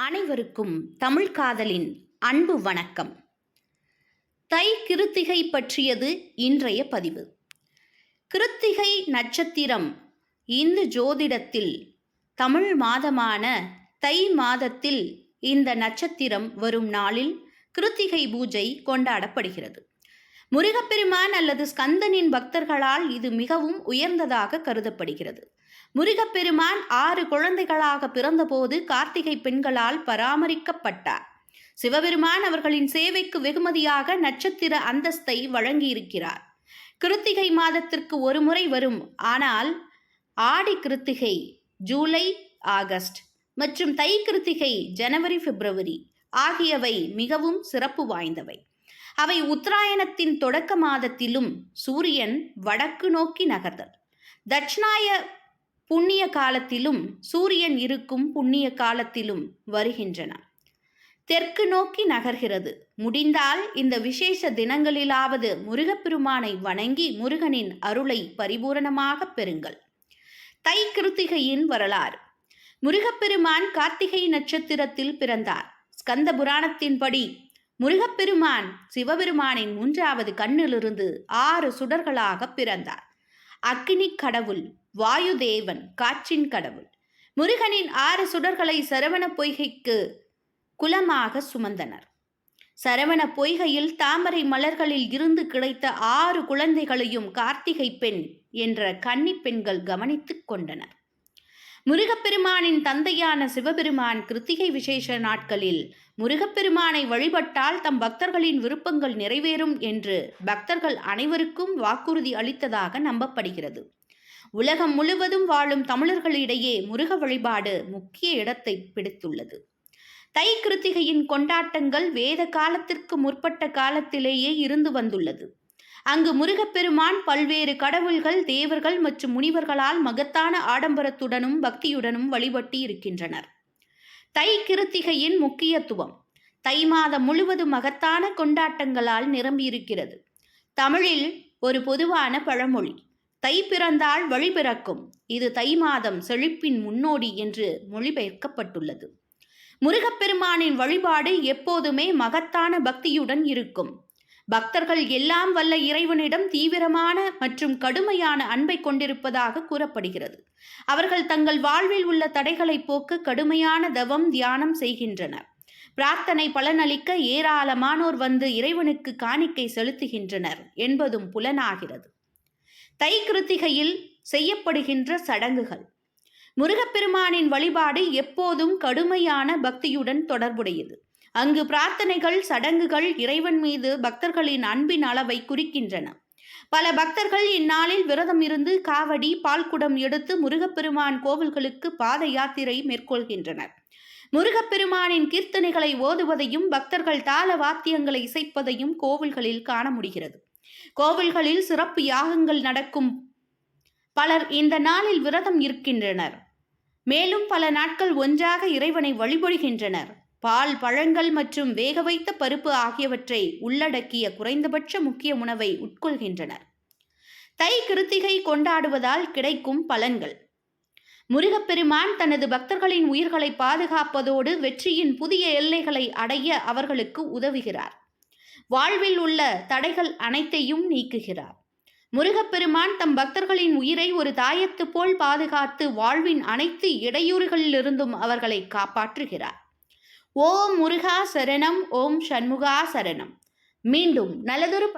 அனைவருக்கும் தமிழ் காதலின் அன்பு வணக்கம். தை கிருத்திகை பற்றியது இன்றைய பதிவு. கிருத்திகை நட்சத்திரம் இந்து ஜோதிடத்தில் தமிழ் மாதமான தை மாதத்தில் இந்த நட்சத்திரம் வரும் நாளில் கிருத்திகை பூஜை கொண்டாடப்படுகிறது. முருகப்பெருமான் அல்லது ஸ்கந்தனின் பக்தர்களால் இது மிகவும் உயர்ந்ததாக கருதப்படுகிறது. முருகப்பெருமான் ஆறு குழந்தைகளாக பிறந்தபோது கார்த்திகை பெண்களால் பராமரிக்கப்பட்டார். சிவபெருமான் அவர்களின் சேவைக்கு வெகுமதியாக நட்சத்திர அந்தஸ்தை வழங்கியிருக்கிறார். கிருத்திகை மாதத்திற்கு ஒரு முறை வரும். ஆனால் ஆடி கிருத்திகை ஜூலை ஆகஸ்ட் மற்றும் தை கிருத்திகை ஜனவரி பிப்ரவரி ஆகியவை மிகவும் சிறப்பு வாய்ந்தவை. அவை உத்தராயணத்தின் தொடக்க மாதத்திலும் சூரியன் வடக்கு நோக்கி நகர்தல் தட்சிணாய புண்ணிய காலத்திலும் சூரியன் இருக்கும் புண்ணிய காலத்திலும் வருகின்றன. தெற்கு நோக்கி நகர்கிறது. முடிந்தால் இந்த விசேஷ தினங்களிலாவது முருகப்பெருமானை வணங்கி முருகனின் அருளை பரிபூரணமாக பெறுங்கள். தை கிருத்திகையின் வரலாறு. முருகப்பெருமான் கார்த்திகை நட்சத்திரத்தில் பிறந்தார். ஸ்கந்த புராணத்தின்படி முருகப்பெருமான் சிவபெருமானின் மூன்றாவது கண்ணிலிருந்து ஆறு சுடர்களாக பிறந்தார். அக்னி கடவுள் வாயுதேவன் காற்றின் கடவுள். முருகனின் ஆறு சுடர்களை சரவண பொய்கைக்கு குலமாக சுமந்தனர். சரவண பொய்கையில் தாமரை மலர்களில் இருந்து கிடைத்த ஆறு குழந்தைகளையும் கார்த்திகை பெண் என்ற கன்னி பெண்கள் கவனித்துக் கொண்டனர். முருகப்பெருமானின் தந்தையான சிவபெருமான் கிருத்திகை விசேஷ நாட்களில் முருகப்பெருமானை வழிபட்டால் தம் பக்தர்களின் விருப்பங்கள் நிறைவேறும் என்று பக்தர்கள் அனைவருக்கும் வாக்குறுதி அளித்ததாக நம்பப்படுகிறது. உலகம் முழுவதும் வாழும் தமிழர்களிடையே முருக வழிபாடு முக்கிய இடத்தை பிடித்துள்ளது. தை கிருத்திகையின் கொண்டாட்டங்கள் வேத காலத்திற்கு முற்பட்ட காலத்திலேயே இருந்து வந்துள்ளது. அங்கு முருகப்பெருமான் பல்வேறு கடவுள்கள் தேவர்கள் மற்றும் முனிவர்களால் மகத்தான ஆடம்பரத்துடனும் பக்தியுடனும் வழிபட்டு இருக்கின்றனர் தை கிருத்திகையின் முக்கியத்துவம். தை மாதம் முழுவதும் மகத்தான கொண்டாட்டங்களால் நிரம்பியிருக்கிறது. தமிழில் ஒரு பொதுவான பழமொழி தை பிறந்தால் வழி பிறக்கும். இது தை மாதம் செழிப்பின் முன்னோடி என்று மொழிபெயர்க்கப்பட்டுள்ளது. முருகப்பெருமானின் வழிபாடு எப்போதுமே மகத்தான பக்தியுடன் இருக்கும். பக்தர்கள் எல்லாம் வல்ல இறைவனிடம் தீவிரமான மற்றும் கடுமையான அன்பை கொண்டிருப்பதாக கூறப்படுகிறது. அவர்கள் தங்கள் வாழ்வில் உள்ள தடைகளை போக்க கடுமையான தவம் தியானம் செய்கின்றனர். பிரார்த்தனை பலனளிக்க ஏராளமானோர் வந்து இறைவனுக்கு காணிக்கை செலுத்துகின்றனர் என்பதும் புலனாகிறது. தை கிருத்திகையில் செய்யப்படுகின்ற சடங்குகள். முருகப்பெருமானின் வழிபாடு எப்போதும் கடுமையான பக்தியுடன் தொடர்புடையது. அங்கு பிரார்த்தனைகள் சடங்குகள் இறைவன் மீது பக்தர்களின் அன்பின் அளவை குறிக்கின்றன. பல பக்தர்கள் இந்நாளில் விரதம் இருந்து காவடி பால்குடம் எடுத்து முருகப்பெருமான் கோவில்களுக்கு பாத யாத்திரை மேற்கொள்கின்றனர். முருகப்பெருமானின் கீர்த்தனைகளை ஓதுவதையும் பக்தர்கள் தாள வாத்தியங்களை இசைப்பதையும் கோவில்களில் காண முடிகிறது. கோவில்களில் சிறப்பு யாகங்கள் நடக்கும் பலர் இந்த நாளில் விரதம் இருக்கின்றனர். மேலும் பல நாட்கள் ஒன்றாக இறைவனை வழிபடுகின்றனர். பால் பழங்கள் மற்றும் வேக வைத்த பருப்பு ஆகியவற்றை உள்ளடக்கிய குறைந்தபட்ச முக்கிய உணவை உட்கொள்கின்றனர். தை கிருத்திகை கொண்டாடுவதால் கிடைக்கும் பலன்கள். முருகப்பெருமான் தனது பக்தர்களின் உயிர்களை பாதுகாப்பதோடு வெற்றியின் புதிய எல்லைகளை அடைய அவர்களுக்கு உதவுகிறார். வாழ்வில் உள்ள தடைகள் அனைத்தையும் நீக்குகிறார். முருகப்பெருமான் தம் பக்தர்களின் உயிரை ஒரு தாயத்து போல் பாதுகாத்து வாழ்வின் அனைத்து இடையூறுகளிலிருந்தும் அவர்களை காப்பாற்றுகிறார். ஓம் முருகா சரணம் ஓம் சண்முகா சரணம். மீண்டும் நல்லதொரு